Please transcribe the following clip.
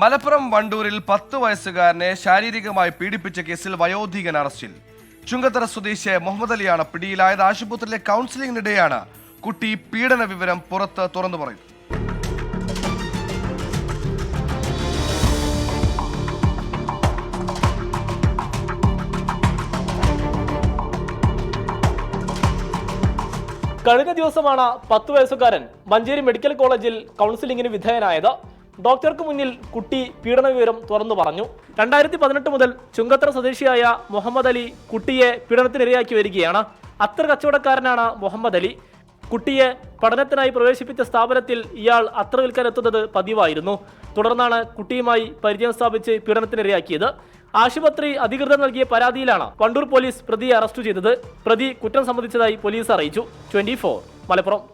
മലപ്പുറം വണ്ടൂരിൽ പത്ത് വയസ്സുകാരനെ ശാരീരികമായി പീഡിപ്പിച്ച കേസിൽ വയോധികൻ അറസ്റ്റിൽ. ചുങ്കത്തറ സ്വദേശിയായ മുഹമ്മദ് അലിയാണ് പിടിയിലായത്. ആശുപത്രിയിലെ കൗൺസിലിംഗിനിടെയാണ് കുട്ടി പീഡന വിവരം പുറത്ത് തുറന്നു പറയുന്നത്. കഴിഞ്ഞ ദിവസമാണ് പത്ത് വയസ്സുകാരൻ മഞ്ചേരി മെഡിക്കൽ കോളേജിൽ കൗൺസിലിംഗിന് വിധേയനായത്. ഡോക്ടർക്ക് മുന്നിൽ കുട്ടി പീഡന വിവരം തുറന്നു പറഞ്ഞു. രണ്ടായിരത്തി പതിനെട്ട് മുതൽ ചുങ്കത്തറ സ്വദേശിയായ മുഹമ്മദ് അലി കുട്ടിയെ പീഡനത്തിനിരയാക്കി വരികയാണ്. അത്ര കച്ചവടക്കാരനാണ് മുഹമ്മദ് അലി. കുട്ടിയെ പഠനത്തിനായി പ്രവേശിപ്പിച്ച സ്ഥാപനത്തിൽ ഇയാൾ അത്ര വിൽക്കാൻ എത്തുന്നത് പതിവായിരുന്നു. തുടർന്നാണ് കുട്ടിയുമായി പരിചയം സ്ഥാപിച്ച് പീഡനത്തിനിരയാക്കിയത്. ആശുപത്രി അധികൃതർ നൽകിയ പരാതിയിലാണ് വണ്ടൂർ പോലീസ് പ്രതിയെ അറസ്റ്റ് ചെയ്തത്. പ്രതി കുറ്റം സംബന്ധിച്ചതായി പോലീസ് അറിയിച്ചു. ട്വന്റി മലപ്പുറം.